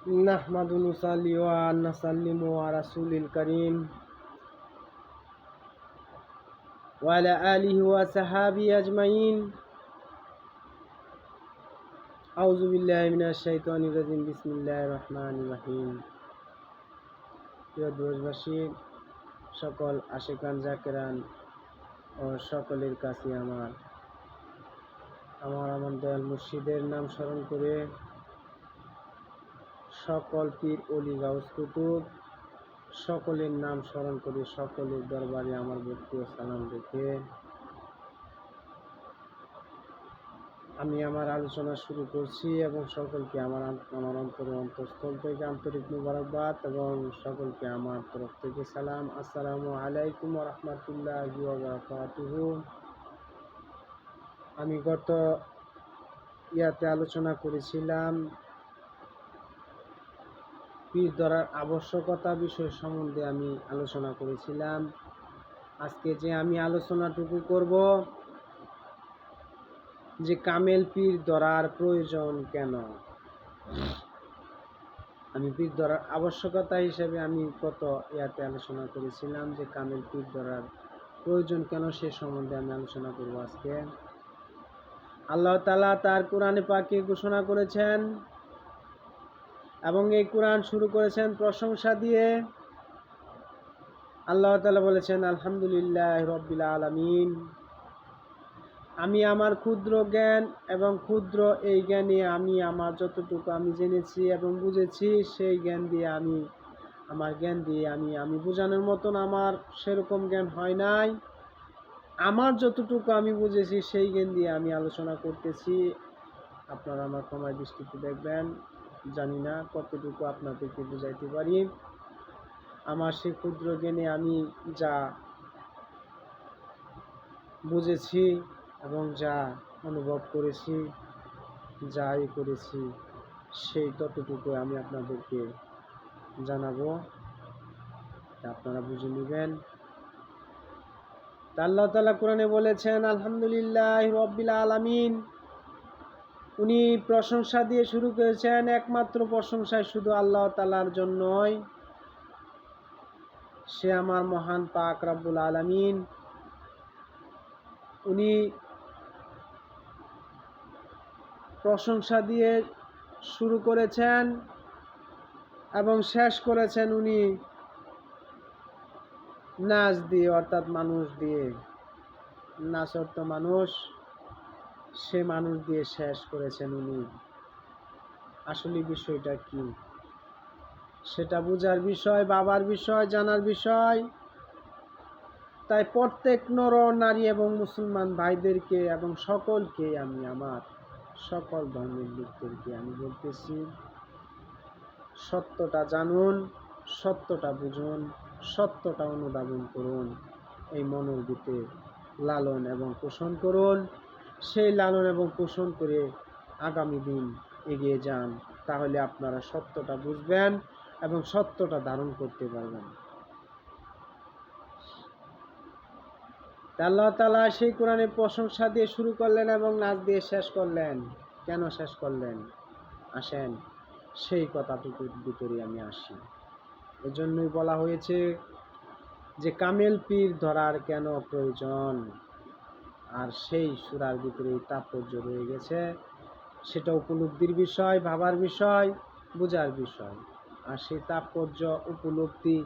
নাহমাদু নুসাল্লি ওয়া নাসাল্লিমু ওয়া রাসূলিল কারীম ওয়া আলা আলিহি ওয়া সাহাবি আজমাইন আউযু বিল্লাহি মিনাশ শাইতানির রাজিম বিসমিল্লাহির রহমানির রহিম প্রিয় সকল আশিকান, জাকেরান ও সকলের কাছে আমার আমার আমার দয়াল মুর্শিদের নাম স্মরণ করে সকল পীর, অলি, গাউস, কুতুব, সকলের নাম স্মরণ করে সকলের দরবারে আমার ভক্তি ও সালাম রেখে আমি আমার আলোচনা শুরু করছি এবং সকলকে আমার আমার অন্তরের অন্তঃস্থল থেকে আন্তরিক মুবারকবাদ এবং সকলকে আমার তরফ থেকে সালাম। আসসালামু আলাইকুম রহমতুল্লাহ আমি গত ইয়াতে আলোচনা করেছিলাম পীর ধরার আবশ্যকতা বিষয় সম্বন্ধে আমি আলোচনা করেছিলাম। আজকে যে আমি আলোচনাটুকু করব, যে কামেল পীর ধরার প্রয়োজন কেন? আমি পীর ধরার আবশ্যকতা হিসেবে আমি কত ইয়াতে আলোচনা করেছিলাম যে কামেল পীর ধরার প্রয়োজন কেন সে সম্বন্ধে আমি আলোচনা করব আজকে। আল্লাহ তালা তার কোরআনে পাকে ঘোষণা করেছেন এবং এই কোরআন শুরু করেছেন প্রশংসা দিয়ে। আল্লাহ তালা বলেছেন, আলহামদুলিল্লাহ রব্বিল আলমিন। আমি আমার ক্ষুদ্র জ্ঞান এবং ক্ষুদ্র এই জ্ঞানে আমি আমার যতটুকু আমি জেনেছি এবং বুঝেছি, সেই জ্ঞান দিয়ে আমি, আমার জ্ঞান দিয়ে আমি আমি বোঝানোর মতন আমার সেরকম জ্ঞান হয় নাই। আমার যতটুকু আমি বুঝেছি, সেই জ্ঞান দিয়ে আমি আলোচনা করতেছি। আপনারা আমার ক্ষমায় দৃষ্টিতে দেখবেন। জানি না কতটুকু আপনাদেরকে বুঝাইতে পারি। আমার সেই ক্ষুদ্র জ্ঞানে আমি যা বুঝেছি এবং যা অনুভব করেছি, যাই করেছি, সেই ততটুকু আমি আপনাদেরকে জানাব। আপনারা বুঝে নেবেন। আল্লাহ তালা কোরআনে বলেছেন, আলহামদুলিল্লাহ রব্বিল আলামিন। উনি প্রশংসা দিয়ে শুরু করেছেন, একমাত্র প্রশংসায় শুধু আল্লাহ তালার জন্যই। সে আমার মহান পাক রব্বুল আলামিন। উনি প্রশংসা দিয়ে শুরু করেছেন এবং শেষ করেছেন উনি নাচ দিয়ে, অর্থাৎ মানুষ দিয়ে। নাচ অর্থ মানুষ। সে মানুষ দিয়ে শেষ করেছেন উনি। আসলে বিষয়টা কি? সেটা বোঝার বিষয়, বাবার বিষয়, জানার বিষয়। তাই প্রত্যেক নর, নারী এবং মুসলমান ভাইদেরকে এবং সকলকে আমি, আমার সকল ধর্মের লোকদেরকে আমি বলতেছি, সত্যটা জানুন, সত্যটা বুঝুন, সত্যটা অনুধাবন করুন, এই মনের ভিতরে লালন এবং পোষণ করুন। সেই লালন এবং পোষণ করে আগামী দিন এগিয়ে যান, তাহলে আপনারা সত্যটা বুঝবেন এবং সত্যটা ধারণ করতে পারবেন। আল্লাহ তালা সেই কোরআনে প্রশংসা দিয়ে শুরু করলেন এবং নাচ দিয়ে শেষ করলেন। কেন শেষ করলেন? আসেন, সেই কথাটুকুর ভিতরে আমি আসি। এজন্যই বলা হয়েছে যে কামেল পীর ধরার কেন প্রয়োজন? আর সেই সুরার ভিতরে তাৎপর্য রয়ে গেছে। সেটা উপলব্ধির বিষয়, ভাবার বিষয়, বোঝার বিষয়। আর সেই তাৎপর্য, উপলব্ধি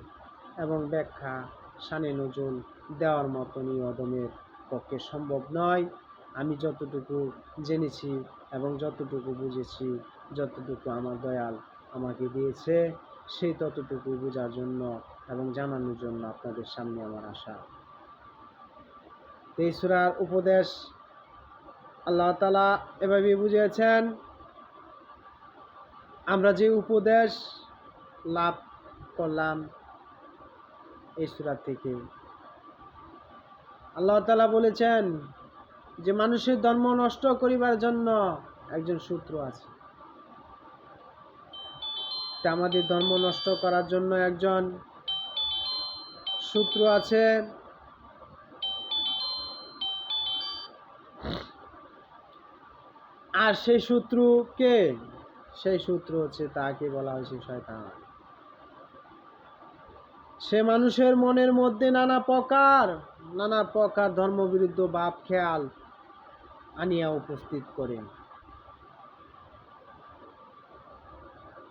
এবং ব্যাখ্যা সানে নজুল দেওয়ার মতনই অদমের পক্ষে সম্ভব নয়। আমি যতটুকু জেনেছি এবং যতটুকু বুঝেছি, যতটুকু আমার দয়াল আমাকে দিয়েছে, সেই ততটুকু বোঝার জন্য এবং জানানোর জন্য আপনাদের সামনে আমার আশা। এই সূরার উপদেশ আল্লাহ তালা এভাবে বুঝিয়েছেন, আমরা যে উপদেশ লাভ করলাম এই সূরা থেকে। আল্লাহ তালা বলেছেন যে মানুষের ধর্ম নষ্ট করিবার জন্য একজন সূত্র আছে। তা আমাদের ধর্ম নষ্ট করার জন্য একজন সূত্র আছে। আর সেই শত্রু কে? সেই সূত্র হচ্ছে তাকে বলা হয়েছে শয়তান। সে মানুষের মনের মধ্যে নানা প্রকার নানা প্রকার ধর্মবিরুদ্ধ বাপ খেয়াল আনিয়া উপস্থিত করেন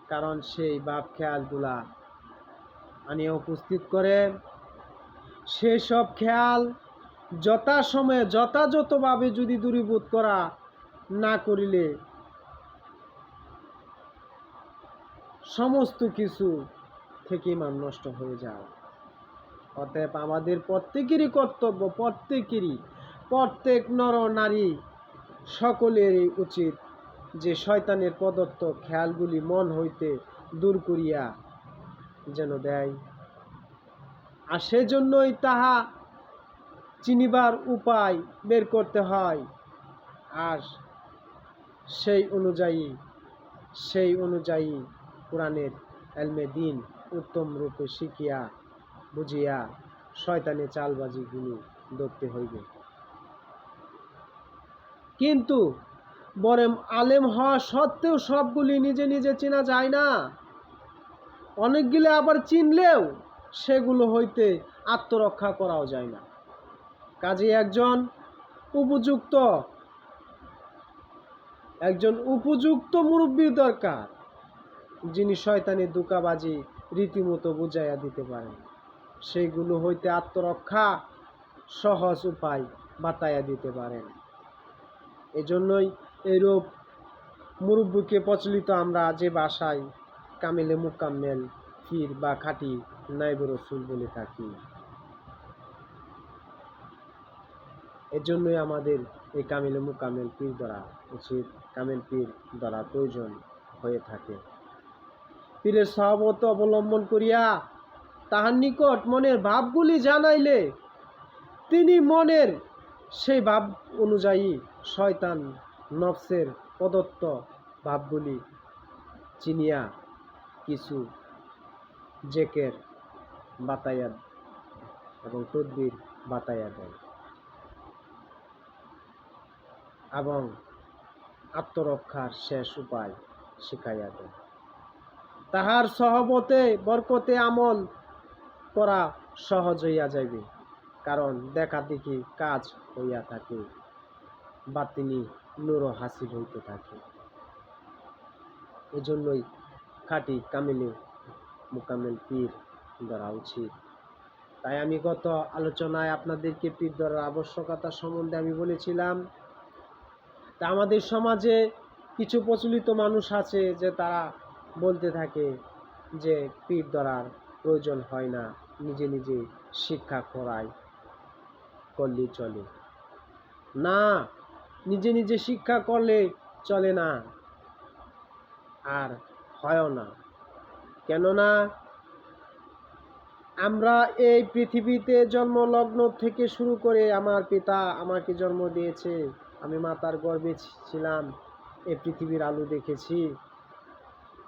কারণ সেই ভাব, খেয়ালগুলা আনিয়া উপস্থিত করে। সেসব খেয়াল যথাসময়ে, যথাযথভাবে যদি দূরীভূত করা না করিলে সমস্ত কিছু থেকে মান নষ্ট হয়ে যায়। অতএব আমাদের প্রত্যেকেরই কর্তব্য, প্রত্যেকেরই, প্রত্যেক নর নারী সকলেরই উচিত যে শয়তানের প্রদত্ত খেয়ালগুলি মন হইতে দূর করিয়া যেন দেয়। আর সেজন্যই তাহা চিনিবার উপায় বের করতে হয়। আর সেই অনুযায়ী সেই অনুযায়ী কোরআনের এলমে দিন উত্তম রূপে শিখিয়া, বুঝিয়া শয়তানের চালবাজিগুলি ধরতে হইবে। কিন্তু বরং আলেম হওয়া সত্ত্বেও সবগুলি নিজে নিজে চেনা যায় না। অনেকগুলি আবার চিনলেও সেগুলো হইতে আত্মরক্ষা করাও যায় না। কাজে একজন উপযুক্ত একজন উপযুক্ত মুরব্বীর দরকার, যিনি শয়তানের দুকাবাজি রীতিমতো বুঝাইয়া দিতে পারেন। সেইগুলো হইতে আত্মরক্ষা সহজ উপায় বাতাইয়া দিতে পারেন। এজন্যই এইরূপ মুরব্বীকে প্রচলিত আমরা যে ভাষায় কামেলে মুকাম্মেল ফির বা খাঁটি নাইব রসুল বলে থাকি। এজন্যই আমাদের এই কামিলে মুকামেল পীর ধরা উচিত কামেল পীর ধরা প্রয়োজন হয়ে থাকে। পীরের সহবত অবলম্বন করিয়া তাহার নিকট মনের ভাবগুলি জানাইলে তিনি মনের সেই ভাব অনুযায়ী শয়তান নফসের প্রদত্ত ভাবগুলি চিনিয়া কিছু জেকের বাতায়া এবং তদ্বির বাতায়া দেয়। এবং আত্মরক্ষার শেষ উপায় শিখাইয়া দেয় তাহার সহবতে বরকতে আমল করা সহজ হইয়া যাইবে, কারণ দেখা দেখি কাজ হইয়া থাকে বা তিনি নুরো হাসিল হইতে থাকে। এজন্যই খাঁটি কামিলে মোকামেল পীর ধরা উচিত। তাই আমি গত আলোচনায় আপনাদেরকে পীর ধরার আবশ্যকতা সম্বন্ধে আমি বলেছিলাম তা আমাদের সমাজে কিছু প্রচলিত মানুষ আছে যে তারা বলতে থাকে যে পীর ধরার প্রয়োজন হয় না, নিজে নিজে শিক্ষা করায় করলে চলে। না, নিজে নিজে শিক্ষা করলে চলে না। আর হয়ও না। কেননা আমরা এই পৃথিবীতে জন্মলগ্ন থেকে শুরু করে আমার পিতা আমাকে জন্ম দিয়েছে। আমি মাতার গর্বে ছিলাম এই পৃথিবীর আলো দেখেছি।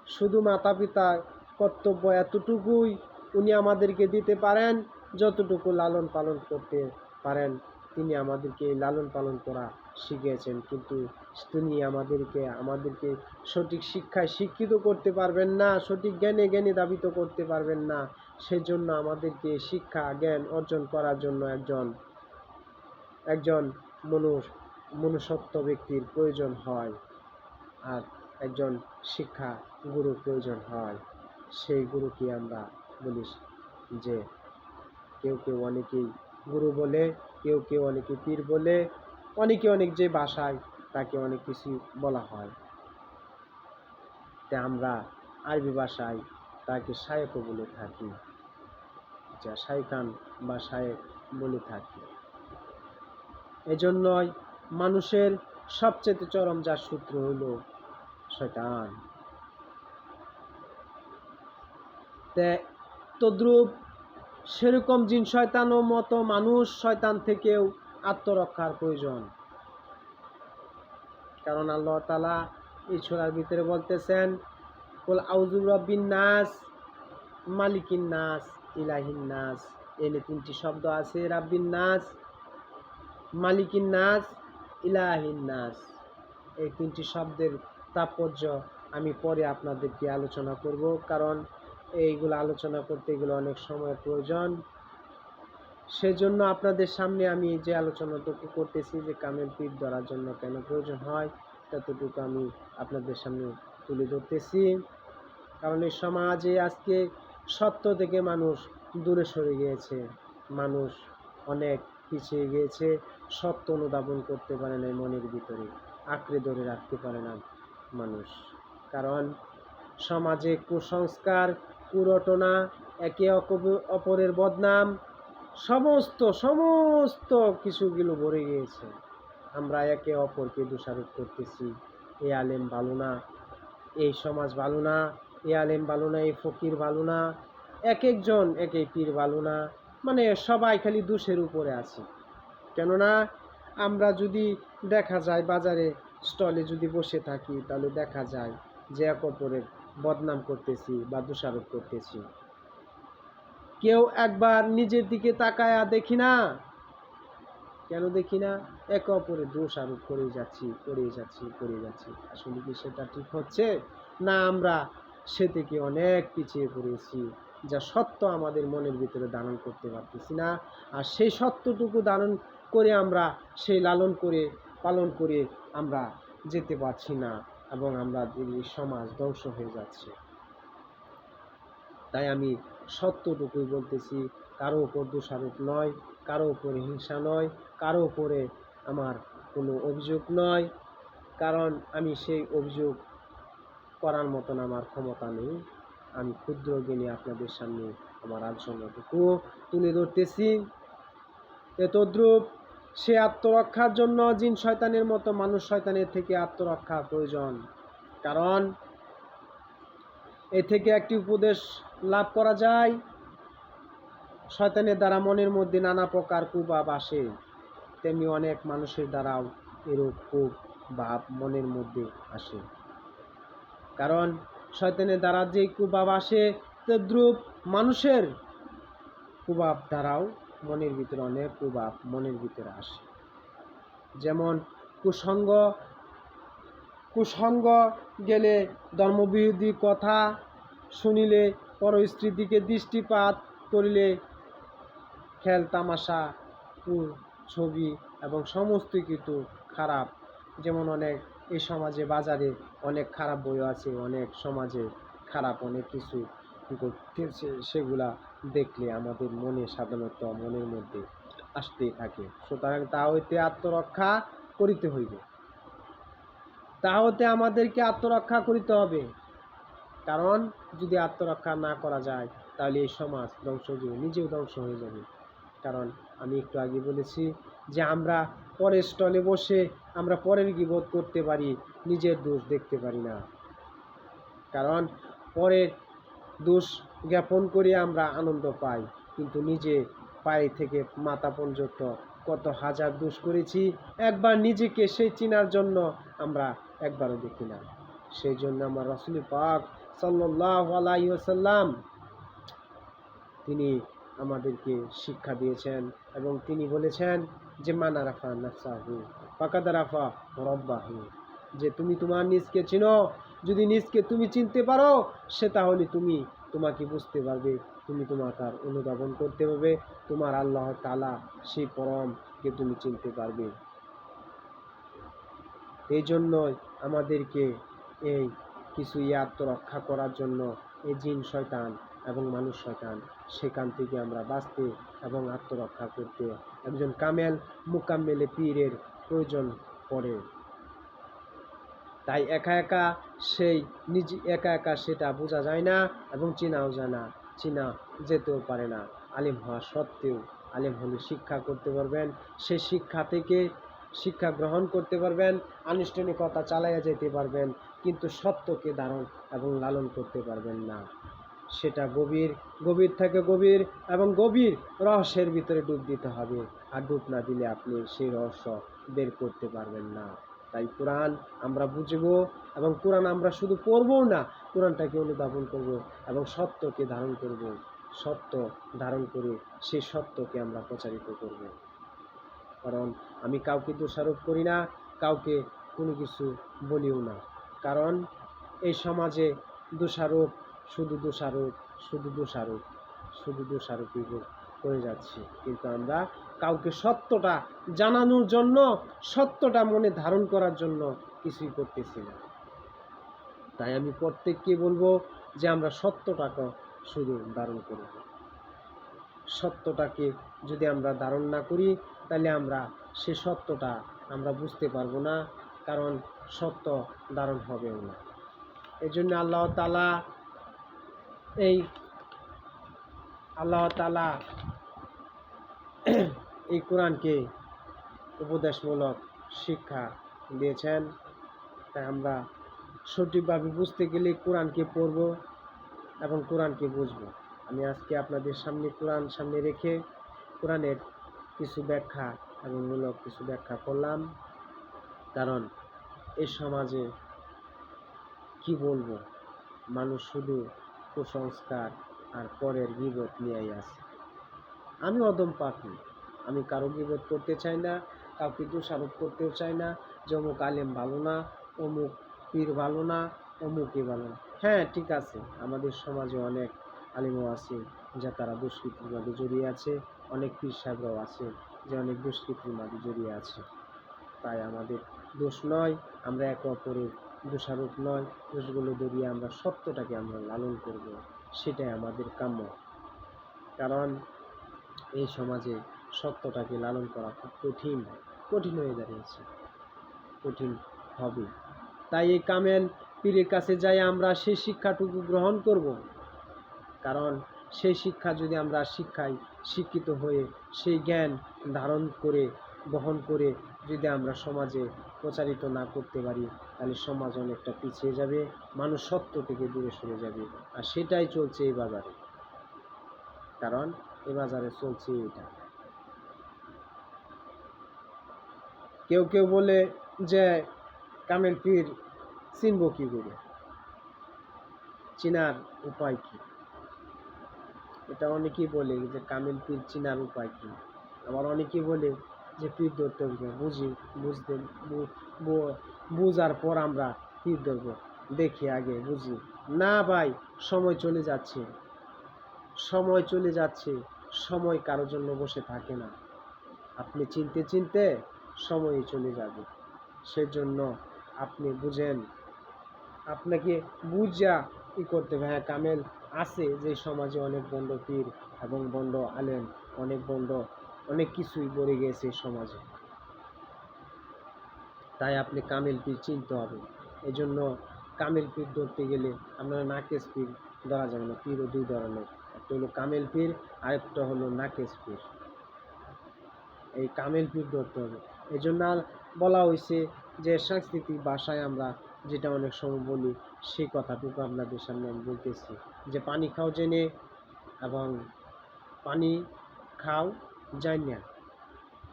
শুধু মাতা পিতার কর্তব্য এতটুকুই উনি আমাদেরকে দিতে পারেন, যতটুকু লালন পালন করতে পারেন, তিনি আমাদেরকে লালন পালন করা শিখিয়েছেন। কিন্তু তিনি আমাদেরকে আমাদেরকে সঠিক শিক্ষায় শিক্ষিত করতে পারবেন না, সঠিক জ্ঞানে জ্ঞানে দাবিত করতে পারবেন না। সেজন্য আমাদেরকে শিক্ষা, জ্ঞান অর্জন করার জন্য একজন একজন মনুষ মনুষ্যত্ব ব্যক্তির প্রয়োজন হয় আর একজন শিক্ষা গুরু প্রয়োজন হয়। সেই গুরুকে আমরা বলি যে কেউ কেউ অনেকেই গুরু বলে, কেউ কেউ অনেকে পীর বলে, অনেকে অনেক যে ভাষায় তাকে অনেক কিছু বলা হয়। তা আমরা আরবি ভাষায় তাকে শায়েকও বলে থাকি, যা শাইকান বা শায়েক বলে থাকি। এজন্যই মানুষের সবচেয়ে চরম যার সূত্র হইল শয়তান। তদ্রূপ সেরকম জিন শয়তানও মতো মানুষ শয়তান থেকেও আত্মরক্ষার প্রয়োজন। কারণ আল্লাহ তালা এই ছোড়ার ভিতরে বলতেছেন, কুল আউজুর রব্বিন নাস, মালিকিন নাস, ইলাহিন নাস। এনে তিনটি শব্দ আছে, রাব্বিন নাস, মালিকিন নাস ইলাহিন নাস। এই তিনটি শব্দের তাৎপর্য আমি পরে আপনাদেরকে আলোচনা করব, কারণ এইগুলো আলোচনা করতে এগুলো অনেক সময়ের প্রয়োজন। সেজন্য আপনাদের সামনে আমি যে আলোচনাটুকু করতেছি, যে কামেল পীর ধরার জন্য কেন প্রয়োজন হয় ততটুকু আমি আপনাদের সামনে তুলে ধরতেছি। কারণ এই সমাজে আজকে সত্য থেকে মানুষ দূরে সরে গিয়েছে। মানুষ অনেক পিছিয়ে গিয়েছে সত্য অনুধাবন করতে পারে না মনের ভিতরে, আঁকড়ে ধরে রাখতে পারে না মানুষ। কারণ সমাজে কুসংস্কার, কুরটনা, একে অপরের বদনাম, সমস্ত সমস্ত কিছুগুলো ভরে গিয়েছে। আমরা একে অপরকে দোষারোপ করতেছি। এ আলেম ভালো না, এই সমাজ ভালো না এই আলেম ভালো না এই ফকির ভালো না এক একজন এক পীর ভালো না সবাই খালি দোষের উপরে আছে। কেননা আমরা যদি দেখা যায় বাজারে স্টলে যদি বসে থাকি, তাহলে দেখা যায় যে এক অপরের বদনাম করতেছি বা দোষারোপ করতেছি। কেউ একবার নিজের দিকে তাকায়া দেখি না। কেন দেখি না? একে অপরের দোষ আরোপ করে যাচ্ছি করে যাচ্ছি করে যাচ্ছি। আসলে কি সেটা ঠিক হচ্ছে? না, আমরা সে থেকে অনেক পিছিয়ে পড়েছি। যা সত্য আমাদের মনের ভিতরে ধারণ করতে পারতেছি না। আর সেই সত্যটুকু ধারণ করে আমরা, সেই লালন করে, পালন করে আমরা যেতে পারছি না এবং আমরা সমাজ ধ্বংস হয়ে যাচ্ছে। তাই আমি সত্যটুকুই বলতেছি, কারও উপর দোষারোপ নয়, কারও উপরে হিংসা নয়, কারও উপরে আমার কোনো অভিযোগ নয়, কারণ আমি সেই অভিযোগ করার মতন আমার ক্ষমতা নেই। আমি ক্ষুদ্র জ্ঞানী আপনাদের সামনে আমার আলোচনাটুকু তুলে ধরতেছি। তদ্রূপ সে আত্মরক্ষার জন্য জিন শয়তানের মতো মানুষ শয়তানের থেকে আত্মরক্ষা প্রয়োজন। কারণ এ থেকে একটি উপদেশ লাভ করা যায়, শয়তানের দ্বারা মনের মধ্যে নানা প্রকার কুভাব আসে। তেমনি অনেক মানুষের দ্বারাও এরূপ খুব ভাব মনের মধ্যে আসে। কারণ শয়তানের দ্বারা যে কুভাব আসে তদ্রূপ মানুষের কুভাব দ্বারাও মনের ভিতরে অনেক কুভাব মনের ভিতরে আসে। যেমন কুসঙ্গ কুসঙ্গ গেলে ধর্মবিরোধী কথা শুনিলে পর স্ত্রীর দিকে দৃষ্টিপাত করিলে খেল, তামাশা ছবি এবং সমস্ত কিছু খারাপ। যেমন অনেক এই সমাজে বাজারে অনেক খারাপ বই আছে, অনেক সমাজে খারাপ অনেক কিছু ঘটতেছে সেগুলা দেখলে আমাদের মনে সাধারণত মনের মধ্যে আসতেই থাকে। সুতরাং তা হইতে আত্মরক্ষা করিতে হইবে। তা হতে আমাদেরকে আত্মরক্ষা করিতে হবে। কারণ যদি আত্মরক্ষা না করা যায়, তাহলে এই সমাজ ধ্বংস নিজেও ধ্বংস হয়ে যাবে। কারণ আমি একটু আগে বলেছি যে আমরা পরের স্টলে বসে আমরা পরের গিবোধ করতে পারি, নিজের দোষ দেখতে পারি না। কারণ পরের দোষ জ্ঞাপন করে আমরা আনন্দ পাই, কিন্তু নিজে পায়ে থেকে মাথা পর্যন্ত কত হাজার দোষ করেছি, একবার নিজেকে সেই চিনার জন্য আমরা একবারও দেখি না। সেই জন্য আমার রসুল পাক সাল্লাহ আলাইসাল্লাম তিনি আমাদেরকে শিক্ষা দিয়েছেন এবং তিনি বলেছেন যে, মানা রাফা নাফসাহু, ফাকাদা রাফা রব্বাহু। যে, তুমি তোমার নিজকে চিনো, যদি নিজকে তুমি চিনতে পারো, সে তাহলে তুমি তোমাকে বুঝতে পারবে, তুমি তোমার তার অনুধাবন করতে পারবে, তোমার আল্লাহ তালা সেই পরমকে তুমি চিনতে পারবে। এই জন্যই আমাদেরকে এই কিছু ইয়ে আত্মরক্ষা করার জন্য এই জিন শয়তান এবং মানুষ শয়তান। সেখান থেকে আমরা বাঁচতে এবং আত্মরক্ষা করতে একজন কামেল মুকাম্মেলে পীরের প্রয়োজন পড়ে। তাই একা একা সেই নিজ একা একা সেটা বোঝা যায় না এবং চেনাও যায় না। চেনা যেতেও পারে না। আলিম হওয়া সত্ত্বেও আলিম হলে শিক্ষা করতে পারবেন সেই শিক্ষা থেকে শিক্ষা গ্রহণ করতে পারবেন, আনুষ্ঠানিকতা চালাইয়া যেতে পারবেন, কিন্তু সত্যকে ধারণ এবং লালন করতে পারবেন না। সেটা গভীর গভীর থেকে গভীর এবং গভীর রহস্যের ভিতরে ডুব দিতে হবে। আর ডুব না দিলে আপনি সেই রহস্য বের করতে পারবেন না। তাই কোরআন আমরা বুঝব এবং কোরআন আমরা শুধু পড়ব না, কোরআনটাকে অনুধাবন করব এবং সত্যকে ধারণ করব। সত্য ধারণ করে সেই সত্যকে আমরা প্রচারিত করব। কারণ আমি কাউকে দোষারোপ করি না, কাউকে কোনো কিছু বলিও না। কারণ এই সমাজে দোষারোপ শুধু দোষারোপ শুধু দোষারোপ, শুধু দোষারোপই কর- যাচ্ছি। কিন্তু আমরা কাউকে সত্যটা জানানোর জন্য, সত্যটা মনে ধারণ করার জন্য কিছুই করতেছি না। তাই আমি প্রত্যেককে বলব যে আমরা সত্যটাকে শুধু ধারণ করব সত্যটাকে যদি আমরা ধারণ না করি, তাহলে আমরা সে সত্যটা আমরা বুঝতে পারব না, কারণ সত্য ধারণ হবেও না। এই জন্য আল্লাহ তালা এই আল্লাহ তালা এই কোরআনকে উপদেশমূলক শিক্ষা দিয়েছেন। তাই আমরা সঠিকভাবে বুঝতে গেলে কোরআনকে পড়ব এবং কোরআনকে বুঝব। আমি আজকে আপনাদের সামনে কোরআন সামনে রেখে কোরআনের কিছু ব্যাখ্যা এবং মূলক কিছু ব্যাখ্যা করলাম। কারণ এই সমাজে কি বলব? মানুষ শুধু কুসংস্কার আর পরের বিপদ নিয়েই আছে। আমি অদম পাখি আমি কারও বিপদ করতে চাই না, কাউকে দোষারোপ করতেও চাই না, যে অমুক আলেম ভালো না, অমুক পীর ভালো না, অমুকই ভালো না। হ্যাঁ ঠিক আছে, আমাদের সমাজে অনেক আলিমও আছে, যা তারা দুষ্কৃতির মাঝে জড়িয়ে আছে, অনেক পীর সাহেবরাও আছে, যে অনেক দুষ্কৃতির মাঝে জড়িয়ে আছে। তাই আমাদের দোষ নয়, আমরা একে অপরের দোষারোপ নয়, দোষগুলো ধরিয়ে আমরা সত্যটাকে আমরা লালন করব, সেটাই আমাদের কাম্য। কারণ এই সমাজে সত্যটাকে লালন করা খুব কঠিন কঠিন হয়ে দাঁড়িয়েছে, কঠিন হবে। তাই এই কামেল পীরের কাছে যাই আমরা সেই শিক্ষাটুকু গ্রহণ করব। কারণ সেই শিক্ষা যদি আমরা শিক্ষায় শিক্ষিত হয়ে সেই জ্ঞান ধারণ করে, বহন করে যদি আমরা সমাজে প্রচারিত না করতে পারি, তাহলে সমাজ অনেকটা পিছিয়ে যাবে, মানুষ সত্য থেকে দূরে সরে যাবে। আর সেটাই চলছে এই বাজারে। কারণ এই বাজারে চলছে এটা। কেউ কেউ বলে যে কামেল পীর চিনব কি করে চিনার উপায় কি? এটা অনেকেই বলে যে কামেল পীর চিনার উপায় কি? আবার অনেকেই বলে যে পীর ধরতে হবে বুঝি, বুঝতে বুঝার পর আমরা পীর ধরবো। দেখি আগে, বুঝি। না ভাই, সময় চলে যাচ্ছে। সময় চলে যাচ্ছে, সময় কারোর জন্য বসে থাকে না। আপনি চিনতে চিনতে সময় চলে যাবে। সেজন্য আপনি বুঝেন। আপনাকে বুঝা ই করতে হবে। হ্যাঁ কামেল আছে যে সমাজে অনেক বন্ড পীর এবং বন্ড আলেম, অনেক বন্ড অনেক কিছুই গড়ে গিয়েছে সমাজে। তাই আপনি কামেল পীর চিনতে হবে। এই জন্য কামেল পীর ধরতে গেলে আপনার নাকেশ পীর ধরা যাবে না পীরও দুই ধরনের। একটা হলো কামেল পীর, আরেকটা হলো নাকেশ পীর। এই কামেল পীর ধরতে হবে। এই জন্য বলা হয়েছে যে সাংস্কৃতিক ভাষায় আমরা যেটা অনেক সময় বলি, সেই কথাটুকু আপনাদের সামনে আমি বলতেছি। যে পানি খাও জেনে এবং পানি খাও জানিয়া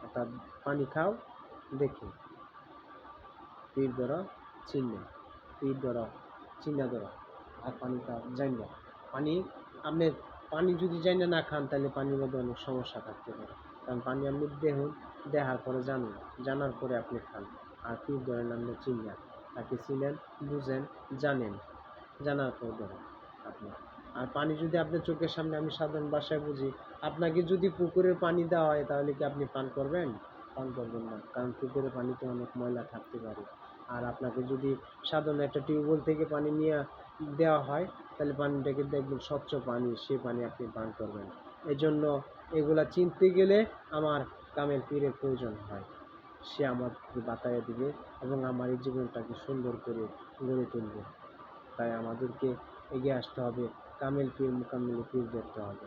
অর্থাৎ পানি খাও, দেখে। পীর ধরো, চিহ্নে। পীর ধরো, চিহ্না ধরো, আর পানি খাও জানিয়া পানি, আপনি পানি যদি জানিয়া না খান, তাহলে পানির মধ্যে অনেক সমস্যা থাকতে পারে। কারণ পানি আপনি দেখুন দেখার পরে জানুন, জানার পরে আপনি খান। আর পীর ধরেন, আপনি চিনিয়া তাকে চিনেন, বুঝেন, জানেন, জানার পর ধরেন আপনি। আর পানি যদি আপনার চোখের সামনে আমি সাধারণ ভাষায় বুঝি, আপনাকে যদি পুকুরের পানি দেওয়া হয়, তাহলে কি আপনি পান করবেন? পান করবেন না, কারণ পুকুরের পানিতে অনেক ময়লা থাকতে পারে। আর আপনাকে যদি সাধারণ একটা টিউবওয়েল থেকে পানি নিয়ে দেওয়া হয়, তাহলে পানিটাকে দেখবেন স্বচ্ছ পানি, সে পানি আপনি পান করবেন। এই জন্য এগুলা চিনতে গেলে আমার কামের পীরের প্রয়োজন হয়। সে আমাকে বাতায় দিবে এবং আমার এই জীবনটাকে সুন্দর করে গড়ে তুলবে। তাই আমাদেরকে এগিয়ে আসতে হবে। কামেল পীর মোকামিল পীর দেখতে হবে।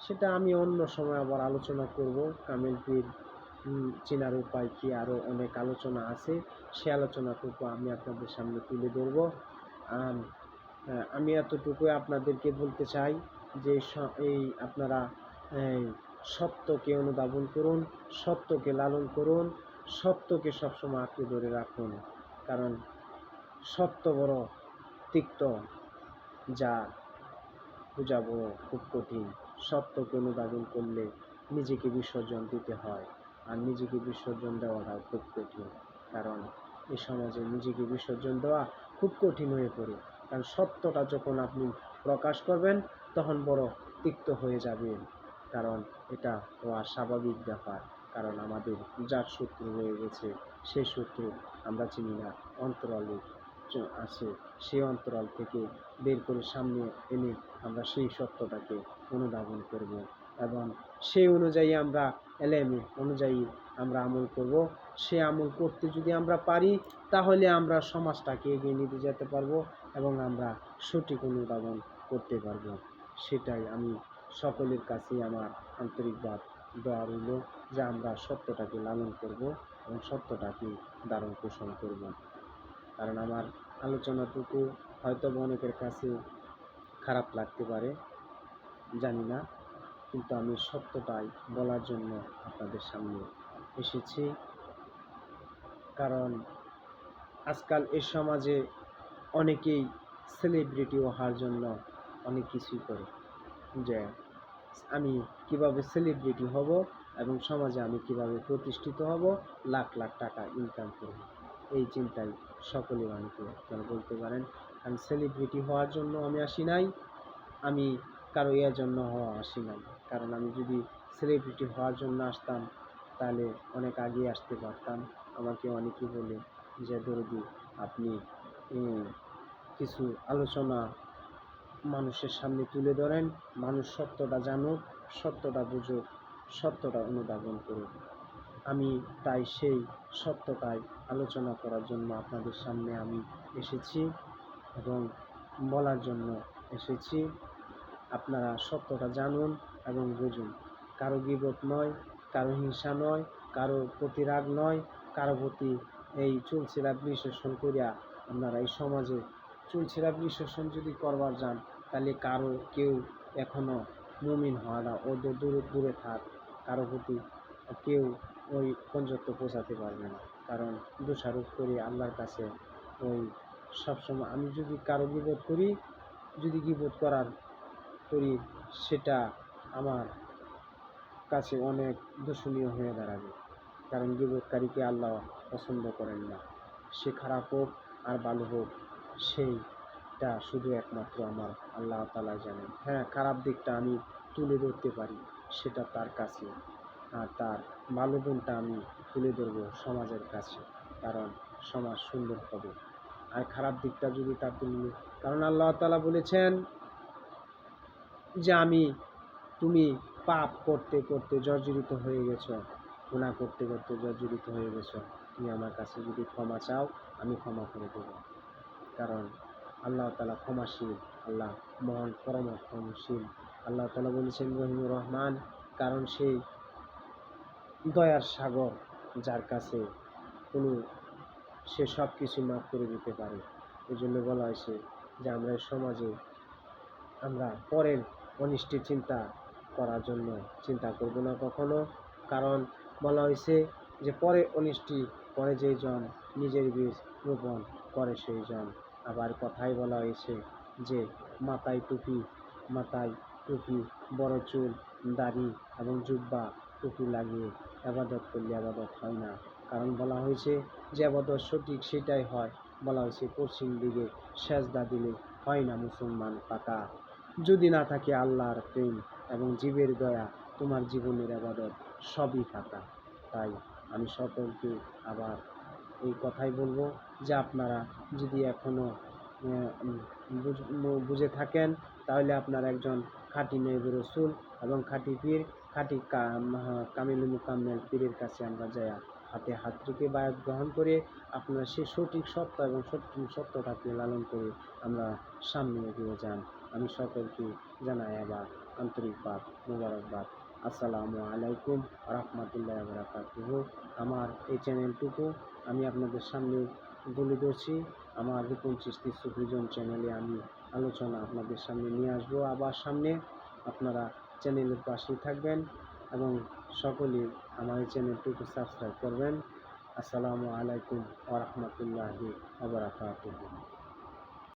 সেটা আমি অন্য সময় আবার আলোচনা করব। কামেল পীর চেনার উপায় কি? আরও অনেক আলোচনা আছে। সে আলোচনাটুকু আমি আপনাদের সামনে তুলে ধরবো। আম, এতটুকু আপনাদেরকে বলতে চাই যে এই আপনারা সত্যকে অনুধাবন করুন সত্যকে লালন করুন সত্যকে সবসময় আঁকড়ে ধরে রাখুন। কারণ সত্য বড় তিক্ত যা বোঝাবো খুব কঠিন। সত্যকে অনুধাবন করলে নিজেকে বিসর্জন দিতে হয় আর নিজেকে বিসর্জন দেওয়াটাও খুব কঠিন। কারণ এ সমাজে নিজেকে বিসর্জন দেওয়া খুব কঠিন হয়ে পড়ে। কারণ সত্যটা যখন আপনি প্রকাশ করবেন, তখন বড় তিক্ত হয়ে যাবেন। কারণ এটা হওয়া স্বাভাবিক ব্যাপার। কারণ আমাদের যার শত্রু রয়ে গেছে সেই শত্রু আমরা চিনি না, অন্তরালে। আছে সেই অন্তরাল থেকে বের করে সামনে এনে আমরা সেই সত্যটাকে অনুধাবন করব এবং সেই অনুযায়ী আমরা এলএমএ অনুযায়ী আমরা আমল করব। সে আমল করতে যদি আমরা পারি, তাহলে আমরা সমাজটাকে এগিয়ে নিতে যেতে পারব এবং আমরা সঠিক অনুধাবন করতে পারব। সেটাই আমি সকলের কাছেই আমার আন্তরিকভাব দেওয়া রইল যে আমরা সত্যটাকে লালন করব এবং সত্যটাকে ধারণ পোষণ করব। কারণ আমার আলোচনাটুকু হয়তো অনেকের কাছে খারাপ লাগতে পারে, জানি না। কিন্তু আমি সত্যটাই বলার জন্য আপনাদের সামনে এসেছি। কারণ আজকাল এ সমাজে অনেকেই সেলিব্রিটি হওয়ার জন্য অনেক কিছুই করে। যে আমি কীভাবে সেলিব্রিটি হব এবং সমাজে আমি কীভাবে প্রতিষ্ঠিত হব, লাখ লাখ টাকা ইনকাম করব। এই চিন্তায় সকলে অনেকে আপনারা বলতে পারেন কারণ সেলিব্রিটি হওয়ার জন্য আমি আসি নাই, আমি কারও এর জন্য হওয়া আসি নাই। কারণ আমি যদি সেলিব্রিটি হওয়ার জন্য আসতাম, তাহলে অনেক আগে আসতে পারতাম। আমাকে অনেকে বলে যে, দরদি, আপনি কিছু আলোচনা মানুষের সামনে তুলে ধরেন। মানুষ সত্যটা জানুক, সত্যটা বুঝুক, সত্যটা অনুধাবন করুক। আমি তাই সেই সত্যটাই আলোচনা করার জন্য আপনাদের সামনে আমি এসেছি এবং বলার জন্য এসেছি। আপনারা সত্যটা জানুন এবং বুঝুন। কারও গিবত নয়, কারও হিংসা নয়, কারও প্রতি রাগ নয়, কারও প্রতি এই চুলচিরা বিশ্লেষণ করিয়া আপনারা এই সমাজে চুলচিরা বিশ্লেষণ যদি করবার যান, তাহলে কারও কেউ এখনও মুমিন হয় না। ও দূরে দূরে থাক। কারও প্রতি কেউ ওই পর্যন্ত পৌঁছাতে পারবে না। কারণ দোষারোপ করি আল্লাহর কাছে, ওই সবসময় আমি যদি কারও বিপদ করি, যদি বিপদ করার করি, সেটা আমার কাছে অনেক দূষণীয় হয়ে দাঁড়াবে। কারণ বিপদকারীকে আল্লাহ পছন্দ করেন না। সে খারাপ হোক আর ভালো হোক, সেইটা শুধু একমাত্র আমার আল্লাহ তালা জানেন। হ্যাঁ খারাপ দিকটা আমি তুলে ধরতে পারি, সেটা তার কাছে আর তার ভালো গুণটা আমি তুলে ধরবো সমাজের কাছে, কারণ সমাজ সুন্দর হবে। আর খারাপ দিকটা যদি তার তুলে কারণ আল্লাহ তালা বলেছেন যে আমি, তুমি পাপ করতে করতে জর্জরিত হয়ে গেছো গুণা করতে করতে জর্জরিত হয়ে গেছো। তুমি আমার কাছে যদি ক্ষমা চাও, আমি ক্ষমা করে দেবো। কারণ আল্লাহ তালা ক্ষমাশীল, আল্লাহ মহান পরম ক্ষমশীল। আল্লাহ তালা বলেছেন রহিমুর রহমান, কারণ সেই দয়ার সাগর, যার কাছে কোনো, সে সব কিছু মাফ করে দিতে পারে। এই জন্য বলা হয়েছে যে আমরা সমাজে আমরা পরের অনিষ্টের চিন্তা করার জন্য চিন্তা করব না কখনো। কারণ বলা হয়েছে যে পরে অনিষ্টি পরে যেই জন, নিজের বীজ রোপণ করে সেই জন। আবার কথাই বলা হয়েছে যে মাথায় টুপি মাথায় টুপি, বড় চুল, দাড়ি এবং জুব্বা টুপি লাগিয়ে আবাদত করলে আবাদত হয় না। কারণ বলা হয়েছে, যে আবাদত সঠিক সেটাই হয়। বলা হয়েছে, পশ্চিম দিকে সেজদা দিলে হয় না মুসলমান পাকা। যদি না থাকে আল্লাহর প্রেম এবং জীবের দয়া, তোমার জীবনের আবাদত সবই ফাঁকা। তাই আমি সকলকে আবার এই কথাই বলব যে আপনারা যদি এখনও বুঝে থাকেন, তাহলে আপনার একজন খাঁটি নৈব রসুল এবং খাঁটি পীর, খাঁটি কামিল মুকাম্মেল পীরের কাছে আমরা যাই হাতে হাত রেখে বায়াত গ্রহণ করে। আপনার সেই সঠিক সত্য এবং সঠিক সত্যটাকে লালন করে আমরা সামনে এগিয়ে যান। আমি সকলকে জানাই আবার আন্তরিকবাদ মোবারকবাদ। আসসালামু আলাইকুম রহমতুল্লাহ বারাকাতুহ। আমার এই চ্যানেলটুকু আমি আপনাদের সামনে তুলে ধরছি। আমার রূপন চিস্তি সুফিজন চ্যানেলে আমি আলোচনা আপনাদের সামনে নিয়ে আসব। আবার সামনে আপনারা চ্যানেলের পাশেই থাকবেন এবং সকলে আমার এই চ্যানেলটুকু সাবস্ক্রাইব করবেন। আসসালামু আলাইকুম ওরহমতুল্লাহি আবরাকাতুহ